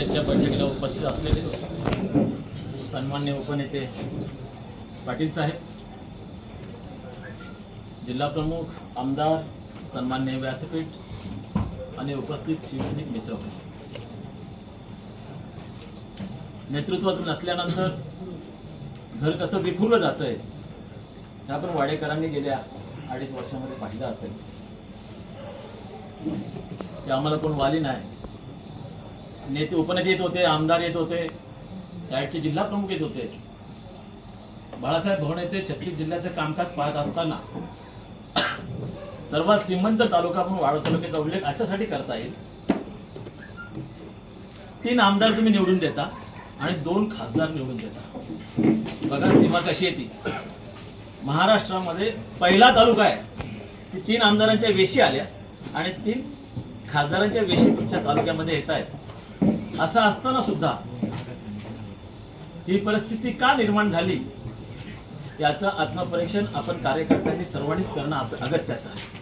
त्यांच्या बैठकीला उपस्थित असलेले सन्मान्य उपनेते पाटील साहेब जिल्हाप्रमुख आमदार सन्मान्य व्यासपीठ आणि उपस्थित शिवसैनिक मित्र. नेतृत्वात नसल्यानंतर घर कसं विखुरलं जातंय हे आपण वाडेकरांनी गेल्या अडीच वर्षामध्ये पाहिलं असेल. ते आम्हाला कोण वाली नाही. नेते उपनेते येत होते आमदार येत होते साईडचे जिल्हा प्रमुख येत होते. बाळासाहेब भवन येथे छत्तीस जिल्ह्याचे कामकाज पाहत असताना सर्वात श्रीमंत तालुका म्हणून वाळू तालुक्याचा उल्लेख अशासाठी करता येईल. तीन आमदार तुम्ही निवडून देता आणि दोन खासदार निवडून देता. बघा सीमा कशी येते महाराष्ट्रामध्ये पहिला तालुका आहे. की तीन आमदारांच्या वेशी आल्या आणि तीन खासदारांच्या वेशी तुमच्या तालुक्यामध्ये येत आहेत. असं असताना सुद्धा ही परिस्थिती का निर्माण झाली? याचं आत्मपरीक्षण आपण कार्यकर्त्यांनी सर्वांनीच करणं अगत्याचं आहे.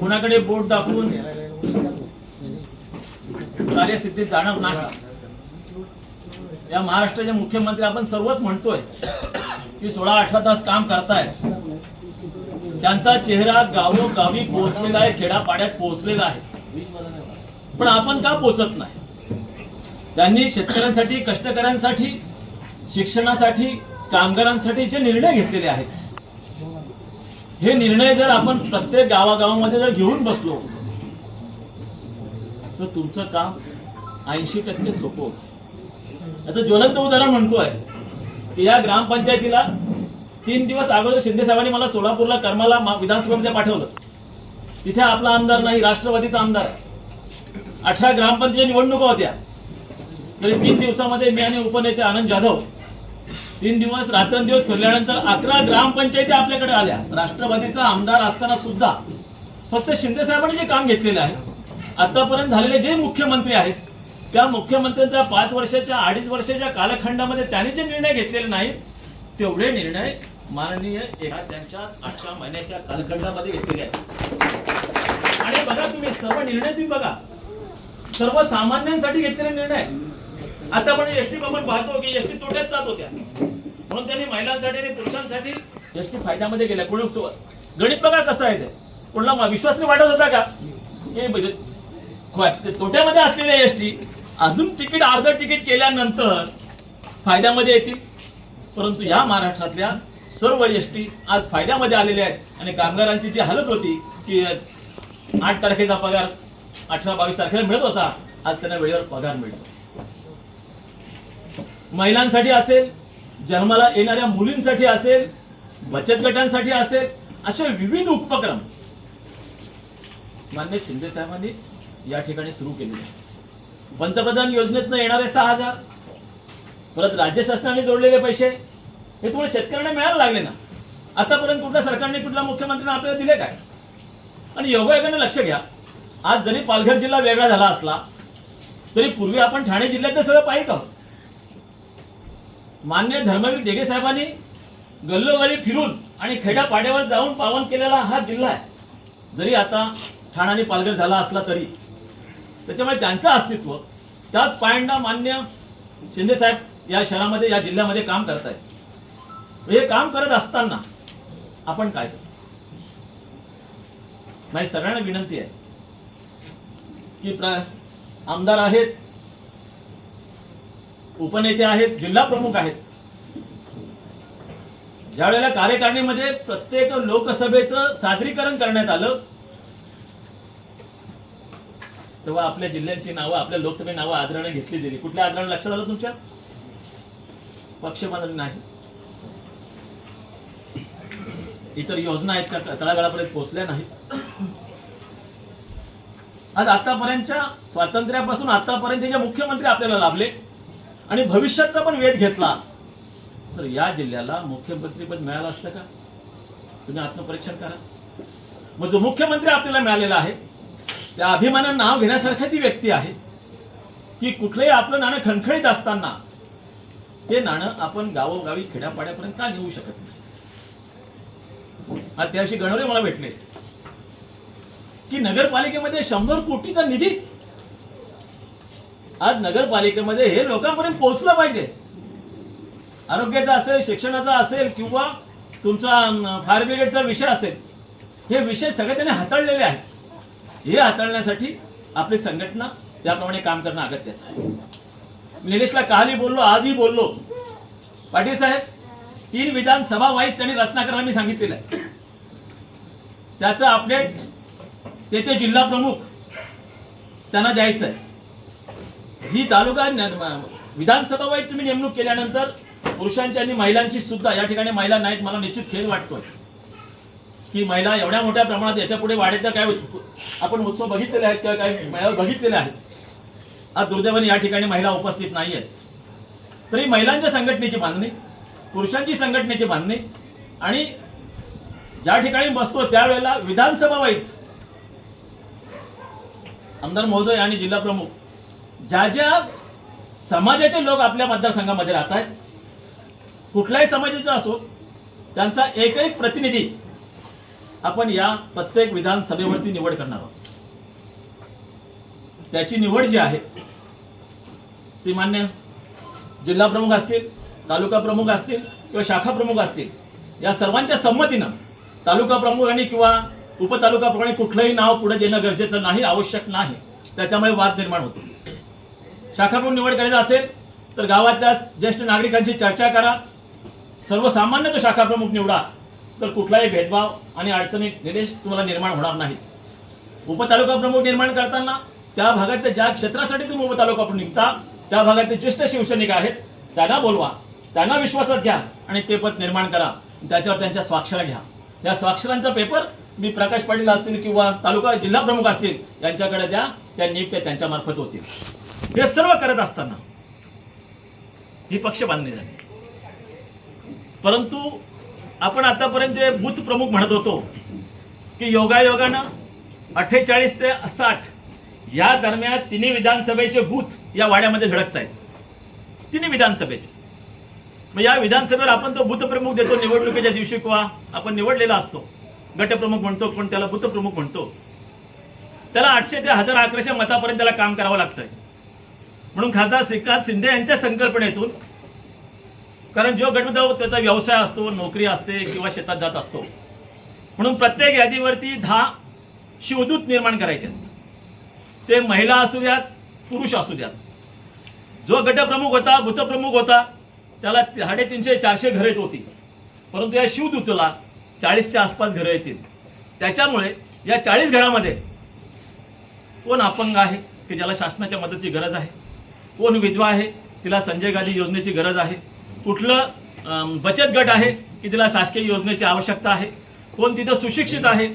कुणाकडे बोट दाखवून कार्यसिद्धीत जाणार नाही? या महाराष्ट्राचे मुख्यमंत्री आपण सर्वच म्हणतोय की सोळा अठरा तास काम करताय. त्यांचा चेहरा गावोगावी पोहोचलेला आहे खेडापाड्यात पोहोचलेला आहे. पण आपण का पोचत नाही? त्यांनी शेतकऱ्यांसाठी कष्टकऱ्यांसाठी शिक्षणासाठी कामगारांसाठी जे निर्णय घेतलेले आहेत हे निर्णय जर आपण प्रत्येक गावागावामध्ये जर घेऊन बसलो तर तुमचं काम ऐंशी टक्के सोपं याचं ज्वलंत उदाहरण म्हणतोय की या ग्रामपंचायतीला तीन दिवस अगोदर शिंदे साहेबांनी मला सोलापूरला कर्माला मा- विधानसभेमध्ये पाठवलं. तिथे आपला आमदार नाही राष्ट्रवादीचा आमदार आहे. अठरा ग्रामपंचायत निवडणुका होत्या. तरी तीन दिवसामध्ये मी आणि उपनेते आनंद जाधव तीन दिवस रात्रंदिवस फिरल्यानंतर अकरा ग्रामपंचायती आपल्याकडे आल्या. राष्ट्रवादीचा आमदार असताना सुद्धा फक्त शिंदे साहेबांनी जे काम घेतलेलं आहे आतापर्यंत झालेले जे मुख्यमंत्री आहेत त्या मुख्यमंत्र्यांच्या पाच वर्षाच्या अडीच वर्षाच्या कालखंडामध्ये त्यांनी जे निर्णय घेतलेले नाहीत तेवढे निर्णय माननीय एका त्यांच्या अठरा महिन्याच्या कालखंडामध्ये घेतलेले आहेत. आणि बघा तुम्ही सर्व निर्णय तुम्ही बघा. सर्वसामान्यांसाठी घेतलेले निर्णय आता आपण एसटी आपण पाहतो की एसटी तोट्यात जात होत्या. म्हणून त्यांनी महिलांसाठी आणि पुरुषांसाठी एसटी फायद्यामध्ये गेल्या. कोणी गणित बघा कसं आहे ते. कोणाला विश्वास वाटत होता का? हे म्हणजे होय, ते तोट्यामध्ये असलेल्या एसटी अजून तिकीट अर्ध तिकीट केल्यानंतर फायद्यामध्ये येतील. परंतु या महाराष्ट्रातल्या सर्व एसटी आज फायद्यामध्ये आलेल्या आहेत. आणि कामगारांची जी हालत होती की आठ तारखेचा पगार अठरा बावीस तारखेला मिळत होता. आज त्यांना वेळेवर पगार मिळतो. महिलांसाठी असेल जन्माला येणाऱ्या मुलींसाठी असेल बचत गटांसाठी असेल असे विविध उपक्रम मान्य शिंदे साहेबांनी या ठिकाणी सुरू केलेले पंतप्रधान योजनेतनं येणारे सहा हजार परत राज्य शासनाने जोडलेले पैसे हे तुम्हाला शेतकऱ्यांना मिळायला लागले ना? आतापर्यंत कुठल्या सरकारने कुठल्या मुख्यमंत्र्यांना आपल्याला दिले काय? आणि योगायोगाने लक्ष घ्या. आज जरी पालघर जिल्हा वेगळा झाला असला तरी पूर्वी आपण ठाणे जिल्ह्यात सगळं पाहिजे आहोत मान्य धर्मवीर देगे साहेबांनी गल्लोगल्ली फिरून आणि खेड्यापाड्यावर जाऊन पावन केलेला हा जिल्हा आहे. जरी आता ठाणा आणि पालघर झाला असला तरी. त्याच्यामुळे त्यांचं अस्तित्व त्याच पायंडा मान्य शिंदे साहेब या शहरामध्ये या जिल्ह्यामध्ये काम करत आहेत हे काम करत असताना आपण काय करतो नाही सगळ्यांना विनंती आहे. की प्र आमदार आहेत उपनेते आहेत जिल्हा प्रमुख आहेत. ज्या वेळेला कार्यकारिणीमध्ये प्रत्येक लोकसभेचं सादरीकरण करण्यात आलं तेव्हा आपल्या जिल्ह्यांची नावं आपल्या लोकसभे नावं आदराने घेतली गेली. कुठल्या आदराने? लक्षात आलं तुमच्या? पक्षपातन नाही. इतर योजना आहेत त्या तळागाळापर्यंत पोहोचल्या नाहीत. आज आतापर्यंतच्या स्वातंत्र्यापासून आतापर्यंतचे जे मुख्यमंत्री आपल्याला लाभले आणि भविष्याचा पण वेध घेतला तर या जिल्ह्याला मुख्यमंत्रीपद मिळालं असतं का? तुम्ही आत्मपरीक्षण करा. मग जो मुख्यमंत्री आपल्याला मिळालेला आहे त्या अभिमानानं नाव घेण्यासारखी ती व्यक्ती आहे की कुठलंही आपलं नाणं खणखणीत असताना ते नाणं आपण गावोगावी खेड्यापाड्यापर्यंत का नेऊ शकत नाही? आज त्याविषयी गणवरे मला भेटले की नगरपालिकेमध्ये शंभर कोटीचा निधी आज नगरपालिकेमध्ये हे लोकांपर्यंत पोहोचलं पाहिजे. आरोग्याचा असेल शिक्षणाचा असेल किंवा तुमचा फायर ब्रिगेडचा विषय असेल हे विषय सगळे त्यांनी हाताळलेले आहेत. हे हाताळण्यासाठी आपली संघटना त्याप्रमाणे काम करणं अगत्याचं आहे. निलेशला कालही बोललो आजही बोललो. पाटील साहेब तीन विधानसभा वाईज त्यांनी रचना करायला मी सांगितलेलं आहे. त्याचं अपडेट ते ते जिल्हा प्रमुख त्यांना द्यायचं आहे ही तालुका विधानसभा वाईट तुम्ही नेमणूक केल्यानंतर पुरुषांची आणि महिलांची सुद्धा या ठिकाणी महिला नाहीत मला निश्चित खेळ वाटतोय. की महिला एवढ्या मोठ्या प्रमाणात याच्यापुढे वाढेल काय आपण उत्सव बघितलेले आहेत किंवा काही मेळावे बघितलेले आहेत. आज दुर्दैवाने या ठिकाणी महिला उपस्थित नाही आहेत तरी महिलांच्या संघटनेची बांधणी पुरुषांची संघटनेची बांधणी आणि ज्या ठिकाणी बसतो त्यावेळेला विधानसभा वाईज आमदार महोदय आणि जिल्हा प्रमुख ज्या ज्या समाजाचे लोक आपल्या मतदारसंघामध्ये राहत आहेत कुठल्याही समाजाचा असो त्यांचा एक एक प्रतिनिधी आपण या प्रत्येक विधानसभेवरती निवड करणार आहोत. त्याची निवड जी आहे ती मान्य जिल्हा प्रमुख असतील तालुका प्रमुख असतील किंवा शाखा प्रमुख असतील या सर्वांच्या संमतीनं तालुका प्रमुखांनी किंवा उपतालुका कुठलंही नाव पुढे देणं गरजेचं नाही आवश्यक नाही. त्याच्यामुळे वाद निर्माण होतो. शाखा निवड करायचं असेल तर गावातल्या ज्येष्ठ नागरिकांशी चर्चा करा. सर्वसामान्य तो शाखा प्रमुख निवडा. तर कुठलाही भेदभाव आणि अडचणी निलेश तुम्हाला निर्माण होणार नाही उपतालुका प्रमुख निर्माण करताना त्या भागातल्या ज्या क्षेत्रासाठी तुम्ही उपतालुका प्रमुख निघता त्या भागातले ज्येष्ठ शिवसैनिक आहेत त्यांना बोलवा. त्यांना विश्वासात घ्या आणि ते पद निर्माण करा. त्याच्यावर त्यांच्या स्वाक्षऱ्या घ्या. त्या स्वाक्षरांचा पेपर मी प्रकाश पाटील असतील किंवा तालुका जिल्हा प्रमुख असतील यांच्याकडे द्या त्या नियुक्त्या त्यांच्या मार्फत होतील. हे सर्व करत असताना ही पक्ष बांधणी झाली. परंतु आपण आतापर्यंत जे बूथ प्रमुख म्हणत होतो की योगायोगानं अठ्ठेचाळीस ते साठ या दरम्यान तिन्ही विधानसभेचे बूथ या वाड्यामध्ये झळकत आहेत तिन्ही विधानसभेचे. मग या विधानसभेवर आपण तो बूथ प्रमुख देतो निवडणुकीच्या दिवशी किंवा आपण निवडलेला असतो. गटप्रमुख म्हणतो पण त्याला बूथ म्हणतो. त्याला आठशे ते हजार अकराशे मतापर्यंत त्याला काम करावं लागतंय. म्हणून खासदार श्रीकांत शिंदे यांच्या संकल्पनेतून कारण जो गटविधाव त्याचा व्यवसाय असतो नोकरी असते किंवा शेतात जात असतो म्हणून प्रत्येक यादीवरती दहा शिवदूत निर्माण करायचे. ते महिला असू द्यात पुरुष असू द्यात. जो गटप्रमुख होता भूतप्रमुख होता त्याला साडेतीनशे चारशे घरेट होती. परंतु या शिवदूतला चाळीसच्या आसपास घरं येतील. त्याच्यामुळे या चाळीस घरामध्ये कोण अपंग आहे की ज्याला शासनाच्या मदतीची गरज आहे? कोण विधवा आहे तिला संजय गांधी योजनेची गरज आहे? कुठलं बचत गट आहे की तिला शासकीय योजनेची आवश्यकता आहे? कोण तिथं सुशिक्षित आहे?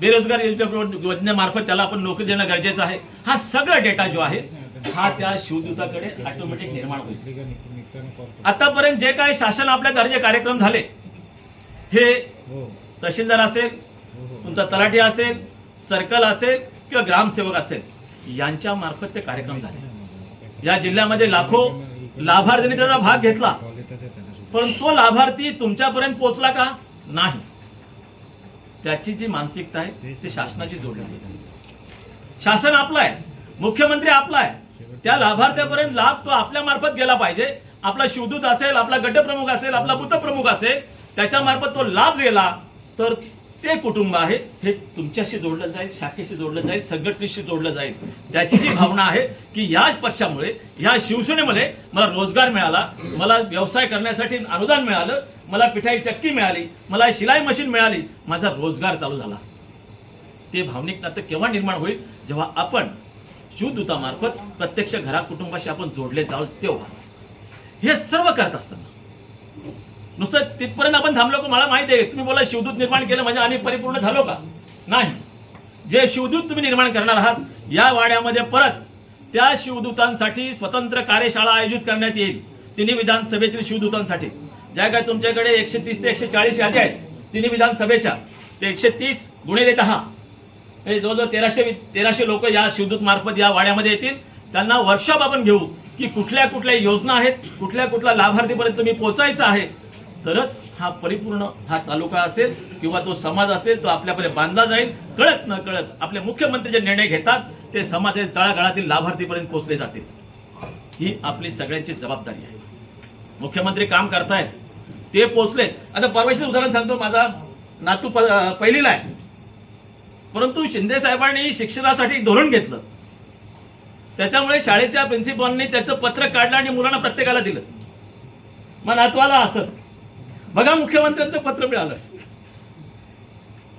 बेरोजगार योजनेमार्फत त्याला आपण नोकरी देणं गरजेचं आहे. हा सगळा डेटा जो आहे हा त्या शिवदूताकडे ऑटोमॅटिक निर्माण होईल. आतापर्यंत जे काही शासन आपल्या दर्जे कार्यक्रम झाले हे तहसीलदार असेल तुमचा तलाठी असेल सर्कल असेल किंवा ग्रामसेवक असेल यांच्या मार्फत ते कार्यक्रम झाले. या जिल्ह्यामध्ये लाखो लाभार्थींनी त्याचा भाग घेतला. पण तो लाभार्थी तुमच्यापर्यंत पोहोचला का? नाही. त्याची जी मानसिकता आहे ती शासनाची जोडली शासन आपलं आहे मुख्यमंत्री आपला आहे त्या लाभार्थ्यापर्यंत लाभ तो आपल्या मार्फत गेला पाहिजे. आपला शिवदूत असेल आपला गटप्रमुख असेल आपला बुथप्रमुख असेल त्याच्या मार्फत तो लाभ गेला तर ते कुटुंब आहे हे तुमच्याशी जोडलं जाईल शाखेशी जोडलं जाईल संघटनेशी जोडलं जाईल. त्याची जी भावना आहे की या पक्षामुळे या शिवसेनेमध्ये मला रोजगार मिळाला मला व्यवसाय करण्यासाठी अनुदान मिळालं मला पिठाई चक्की मिळाली मला शिलाई मशीन मिळाली माझा रोजगार चालू झाला. ते भावनिक नातं केव्हा निर्माण होईल? जेव्हा आपण शिवदूतामार्फत प्रत्यक्ष घरा कुटुंबाशी आपण जोडले जाऊ तेव्हा. हे सर्व करत असताना. नुसतं तिथपर्यंत आपण थांबलो का मला माहिती आहे. तुम्ही बोला शिवदूत निर्माण केलं म्हणजे आम्ही परिपूर्ण झालो का? नाही. जे शिवदूत तुम्ही निर्माण करणार आहात या वाड्यामध्ये परत त्या शिवदूतांसाठी स्वतंत्र कार्यशाळा आयोजित करण्यात येईल. तिन्ही विधानसभेतील शिवदूतांसाठी. ज्या काय तुमच्याकडे एकशे तीस ते एकशे चाळीस यादी आहेत तिन्ही विधानसभेच्या. ते एकशे तीस गुणिले दहा. हे जवळजवळ तेराशे तेराशे लोक या शिवदूत मार्फत या वाड्यामध्ये येतील. त्यांना वर्कशॉप आपण घेऊ की कुठल्या कुठल्या योजना आहेत कुठल्या कुठल्या लाभार्थीपर्यंत तुम्ही पोहोचायचं आहे तरच हा परिपूर्ण हा तालुका असेल किंवा तो समाज असेल तो आपल्यापर्यंत बांधला जाईल. कळत न कळत आपले मुख्यमंत्री जे निर्णय घेतात ते समाजाच्या तळागाळातील लाभार्थीपर्यंत पोहोचले जातील. ही आपली सगळ्यांची जबाबदारी आहे. मुख्यमंत्री काम करतायत ते पोचले आता परमेश्वर उदाहरण सांगतो माझा नातू प पहिलीला आहे. परंतु शिंदे साहेबांनी शिक्षणासाठी धोरण घेतलं. त्याच्यामुळे शाळेच्या प्रिन्सिपॉलने त्याचं पत्र काढलं आणि मुलांना प्रत्येकाला दिलं. मग नातवाला असं बघा मुख्यमंत्र्यांचं पत्र मिळालं.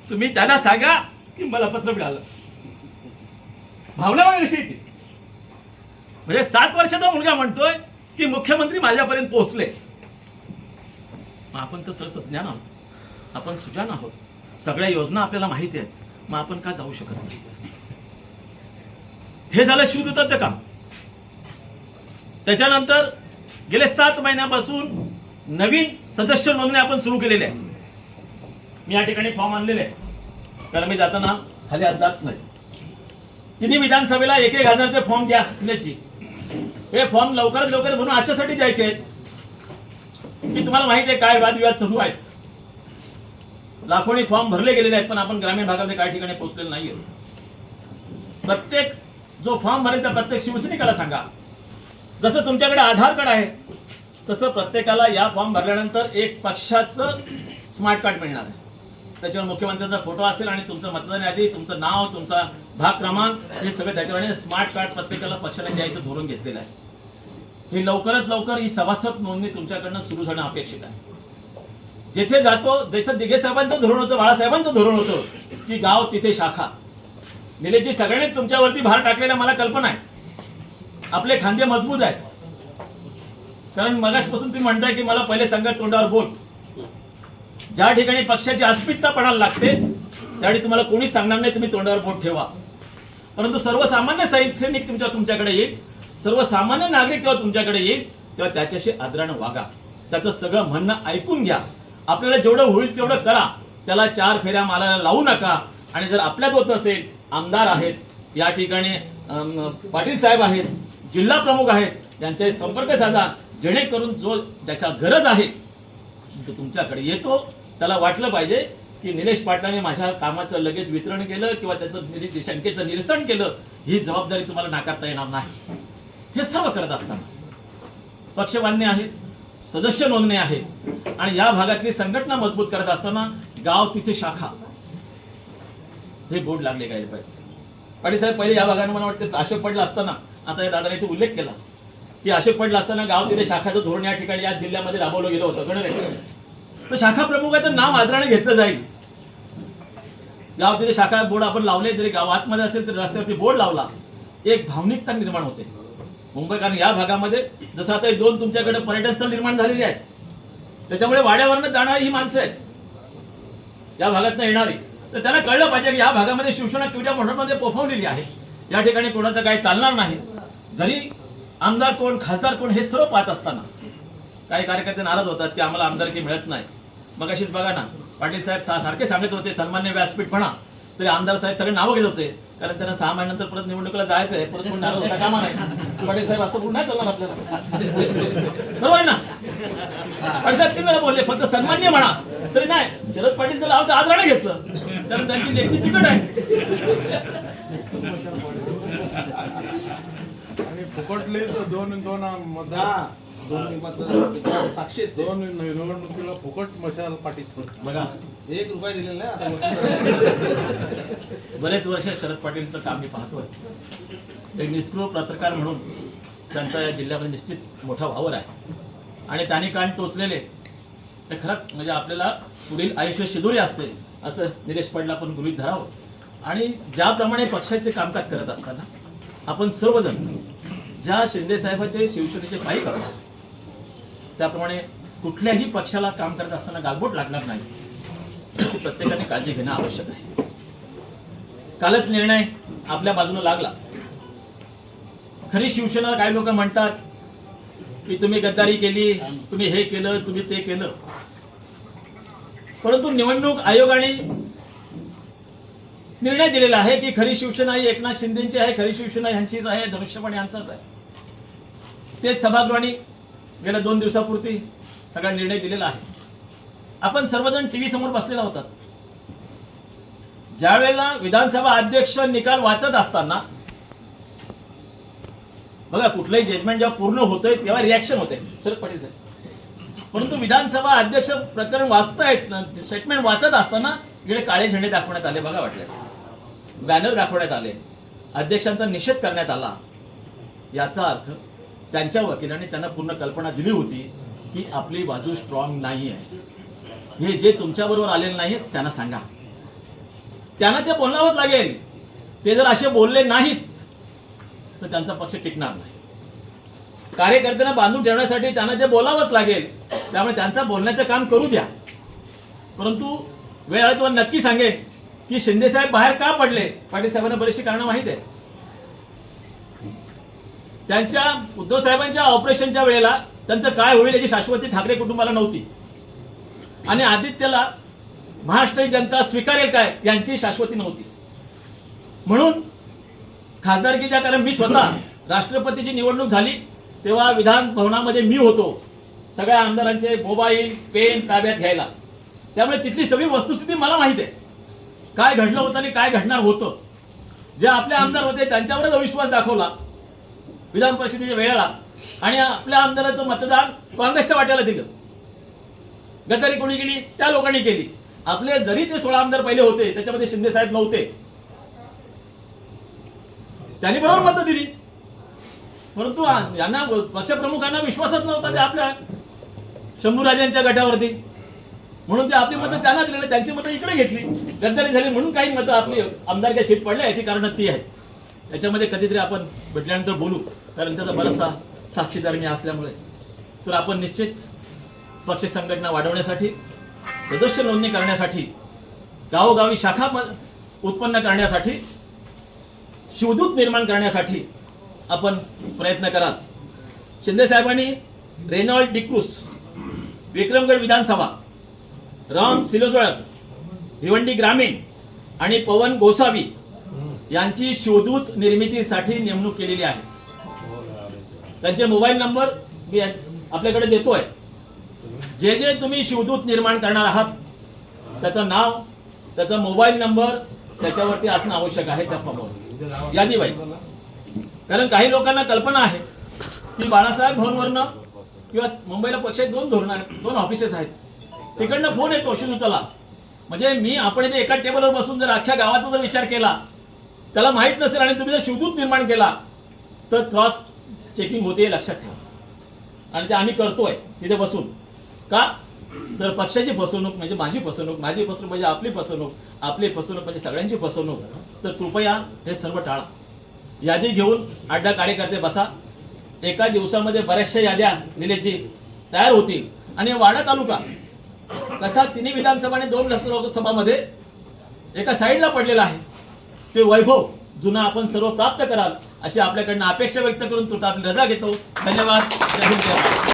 तुम्ही त्यांना सांगा की मला पत्र मिळालं. भावना कशी ती. म्हणजे सात वर्षाचा मुलगा म्हणतोय की मुख्यमंत्री माझ्यापर्यंत पोहोचले. मग आपण तर सरस आहोत. आपण सुजान आहोत. सगळ्या योजना आपल्याला माहिती आहेत. मग आपण का जाऊ शकत नाही? हे झालं शिवदूताचं काम. त्याच्यानंतर गेले सात महिन्यापासून नवीन सदस्य नोंदणी आपण सुरू केलेली आहे. मी या ठिकाणी फॉर्म आणलेले आहे. कारण मी जाताना खाली आज जात नाही. तिन्ही विधानसभेला एक एक हजारचे फॉर्म द्या पुण्याची हे फॉर्म लवकरात लवकर भरून अशासाठी द्यायचे आहेत की तुम्हाला माहिती आहे काय वादविवाद सुरू आहेत. लाखोनी फॉर्म भरले गेलेले आहेत पण आपण ग्रामीण भागामध्ये काही ठिकाणी पोहोचलेले नाहीये. प्रत्येक जो फॉर्म भरेल त्या प्रत्येक शिवसैनिकाला सांगा. जसं तुमच्याकडे आधार कार्ड आहे तसं प्रत्येकाला या फॉर्म भरल्यानंतर एक पक्षाचं स्मार्ट कार्ड मिळणार आहे. त्याच्यावर मुख्यमंत्र्यांचा फोटो असेल आणि तुमचं मतदान यादी तुमचं नाव तुमचा भाग क्रमांक हे सगळे त्याच्यावर स्मार्ट कार्ड प्रत्येकाला पक्षाने द्यायचं धोरण घेतलेलं आहे. हे लवकरात लवकर ही सभासद नोंदणी तुमच्याकडनं सुरू होणं अपेक्षित आहे. जेथे जातो जसं दिघे साहेबांचं धोरण होतं बाळासाहेबांचं धोरण होतं की गाव तिथे शाखा. निलेशजी सगळ्यांनी तुमच्यावरती भार टाकलेला मला कल्पना आहे. आपले खांदे मजबूत आहेत. कारण मगाशपासून तुम्ही म्हणताय की मला पहिले सांगा तोंडावर बोल. ज्या ठिकाणी पक्षाची अस्मितता पणाला लागते त्यावेळी तुम्हाला कोणी सांगणार नाही तुम्ही तोंडावर बोट ठेवा. परंतु सर्वसामान्य सैनिक तुमच्या तुमच्याकडे येईल. सर्वसामान्य नागरिक जेव्हा तुमच्याकडे येईल तेव्हा त्याच्याशी आदरानं वागा. त्याचं सगळं म्हणणं ऐकून घ्या. आपल्याला जेवढं होईल तेवढं करा. त्याला चार फेऱ्या मारायला लावू नका. आणि जर आपल्यात होत नसेल आमदार आहेत या ठिकाणी पाटील साहेब आहेत जिल्हा प्रमुख आहेत त्यांच्याशी संपर्क साधा. जेणेकरून जो ज्याच्या गरज आहे तो तुमच्याकडे येतो. त्याला वाटलं पाहिजे की निलेश पाटलाने माझ्या कामाचं लगेच वितरण केलं किंवा त्याचं शंकेचं निरसन केलं ही जबाबदारी तुम्हाला नाकारता येणार नाही. हे सर्व करत असताना पक्षमान्य आहेत सदस्य नोंदणी आहे आणि या भागातली संघटना मजबूत करत असताना गाव तिथे शाखा. हे बोर्ड लागले काय पाहिजे? पाटील साहेब पहिले या भागाने मला वाटतं आशेप पडला असताना. आता या दादाने इथे उल्लेख केला. की असे पडलं असताना गाव तिथे शाखाचं धोरण या ठिकाणी या जिल्ह्यामध्ये राबवलं गेलं होतं. गणरे तर शाखा प्रमुखाचं नाव आदराने घेतलं जाईल. गाव तिथे शाखा बोर्ड आपण लावले जरी गाव आतमध्ये असेल तर रस्त्यावरती बोर्ड लावला. एक भावनिकता निर्माण होते. मुंबई कारण या भागामध्ये जसं आता दोन तुमच्याकडे पर्यटन स्थळ निर्माण झालेली आहेत त्याच्यामुळे वाड्यावरनं जाणारी ही माणसं आहेत. या भागातनं येणारी. तर त्यांना कळलं पाहिजे की या भागामध्ये शिवसेना केवढ्या मोठ्यामध्ये पोफवलेली आहे. या ठिकाणी कोणाचं काही चालणार नाही. जरी आमदार कोण खासदार कोण हे सर्व पाहत असताना काही कार्यकर्ते नाराज होतात की आम्हाला आमदारकी मिळत नाही. मग अशीच बघा ना पाटील साहेब सा- सारखे सांगत होते सन्मान्य व्यासपीठ म्हणा तरी आमदार साहेब सगळे नावं घेत होते कारण त्यांना सहा महिन्यानंतर परत निवडणुकीला जायचं आहे परत कोण नाराज होता कामा नाही. पाटील साहेब असं बोलून नाही चालणार आपल्याला. बरोबर आहे ना? पाटील साहेब किती वेळा बोलले फक्त सन्मान्य म्हणा. तरी नाही शरद पाटील जर आवडतं आदराने घेतलं कारण त्यांची लेखी तिकट आहे. आणि फुकटले तर दोन दोन मतदार दोन मतदार साक्षी. दोन निवडणुकीला फुकट मशाल पाठीत बघा. एक रुपया दिलेला. बरेच वर्ष शरद पाटीलचं काम मी पाहतोय. एक निष्क्रिय पत्रकार म्हणून त्यांचा या जिल्ह्यामध्ये निश्चित मोठा वावर आहे. आणि त्यांनी कान टोचलेले. ते खरंच म्हणजे आपल्याला पुढील आयुष्य शिदोरी असते असं निलेश पाटील आपण गृहीत धरावं. आणि ज्याप्रमाणे पक्षाचे कामकाज करत असताना आपण सर्वजण ज्या शिंदे साहेबाचे शिवसेनेचे पायी करतात त्याप्रमाणे कुठल्याही पक्षाला काम करत असताना गागबोट लागणार नाही. याची प्रत्येकाने काळजी घेणं आवश्यक आहे. कालच निर्णय आपल्या बाजूने लागला. खरी शिवसेना काही लोक म्हणतात की तुम्ही गद्दारी केली तुम्ही हे केलं तुम्ही ते केलं. परंतु निवडणूक आयोगाने निर्णय दिलेला आहे की खरी शिवसेना ही एकनाथ शिंदेची आहे खरी शिवसेना यांचीच आहे धनुष्यबाण यांचाच आहे. ते सभागृहाने गेल्या दोन दिवसापूर्वी सगळा निर्णय दिलेला आहे. आपण सर्वजण टीव्ही समोर बसलेला होता ज्या वेळेला विधानसभा अध्यक्ष निकाल वाचत असताना बघा कुठलंही जजमेंट जेव्हा पूर्ण होतंय तेव्हा रिॲक्शन होते. शरद पाटील साहेब परंतु विधानसभा अध्यक्ष प्रकरण वाचतायच स्टेटमेंट वाचत असताना इकडे काळे झेंडे दाखवण्यात आले बघा वाटल्यास. बॅनर दाखवण्यात आले. अध्यक्षांचा निषेध करण्यात आला. याचा अर्थ त्यांच्या वकिलांनी त्यांना पूर्ण कल्पना दिली होती की आपली बाजू स्ट्रॉंग नाही आहे हे जे तुमच्याबरोबर आलेले नाहीत त्यांना सांगा. त्यांना ते बोलावंच लागेल. ते जर असे बोलले नाहीत तर त्यांचा पक्ष टिकणार नाही. कार्यकर्त्यांना बांधून ठेवण्यासाठी त्यांना ते बोलावंच लागेल. त्यामुळे त्यांचा बोलण्याचं काम करू द्या. परंतु वेळ आला तुम्हाला नक्की सांगेन की शिंदेसाहेब बाहेर का पडले? पाटील साहेबांना बरीचशी कारणं माहीत आहे त्यांच्या उद्धव साहेबांच्या ऑपरेशनच्या वेळेला त्यांचं काय होईल याची शाश्वती ठाकरे कुटुंबाला नव्हती. आणि आदित्यला महाराष्ट्राची जनता स्वीकारेल काय यांची शाश्वती नव्हती. म्हणून खासदारकीच्या कारण मी स्वतः राष्ट्रपतीची निवडणूक झाली तेव्हा विधान भवनामध्ये मी होतो. सगळ्या आमदारांचे मोबाईल पेन ताब्यात घ्यायला. त्यामुळे तिथली सगळी वस्तुस्थिती मला माहिती आहे. काय घडलं होतं आणि काय घडणार होतं. जे आपले आमदार होते त्यांच्यावरच अविश्वास दाखवला. विधान परिषदेच्या वेळेला. आणि आपल्या आमदाराचं मतदान काँग्रेसच्या वाट्याला दिलं. गद्दारी कोणी केली? त्या लोकांनी केली. आपले जरी ते सोळा आमदार पहिले होते त्याच्यामध्ये शिंदे साहेब नव्हते. त्यांनी बरोबर मतं दिली. परंतु यांना पक्षप्रमुखांना विश्वासच नव्हता ते आपल्या शंभूराजांच्या गटावरती. म्हणून ते आपली मतं त्यांना दिली त्यांची मतं इकडे घेतली. गद्दारी झाली म्हणून काही मतं आपली आमदारच्या शीट पडल्या याची कारण ती आहे याच्यामध्ये कधीतरी आपण भेटल्यानंतर बोलू. कारण त्याचा बराचसा साक्षीदार मी असल्यामुळे. तर आपण निश्चित पक्ष संघटना वाढवण्यासाठी सदस्य नोंदणी करण्यासाठी गावोगावी शाखा उत्पन्न करण्यासाठी शिवदूत निर्माण करण्यासाठी आपण प्रयत्न कराल. शिंदे साहेबांनी रेनॉल्ड डिक्रूस विक्रमगड विधानसभा राम सिलोसळक भिवंडी ग्रामीण आणि पवन गोसावी यांची शोधूत निर्मितीसाठी नेमणूक केलेली आहे. त्यांचे मोबाईल नंबर मी आपल्याकडे देतोय. जे जे तुम्ही शिवदूत निर्माण करणार आहात त्याचं नाव त्याचा मोबाईल नंबर त्याच्यावरती असणं आवश्यक आहे त्या फॉर्मवर. यादी वाईज कारण काही लोकांना कल्पना आहे की बाळासाहेब भवनवरनं किंवा मुंबईला पक्ष दोन धोरण दोन ऑफिसेस आहेत. तिकडनं फोन येतो शिवदूताला म्हणजे मी आपण इथे एका टेबलवर बसून जर अख्ख्या गावाचा जर विचार केला त्याला माहीत नसेल आणि तुम्ही जर शिवदूत निर्माण केला तर क्रॉस चेकिंग होते लक्षात ठेवा. आणि ते आम्ही करतोय तिथे बसून. का? तर पक्षाची फसवणूक म्हणजे माझी फसवणूक माझी फसवणूक म्हणजे आपली फसवणूक आपली फसवणूक म्हणजे सगळ्यांची फसवणूक. तर कृपया हे सर्व टाळा. यादी घेऊन अड्डा कार्यकर्ते बसा. एका दिवसामध्ये बऱ्याचशा याद्या निलेची तयार होतील. आणि वाडा तालुका कसा तिन्ही विधानसभा आणि दोन लोकसभामध्ये एका साईडला पडलेला आहे. ते वैभव जुना आपण सर्व प्राप्त कराल अशी आपल्याकडनं अपेक्षा व्यक्त करून तुटा आपली रजा घेतो. धन्यवाद.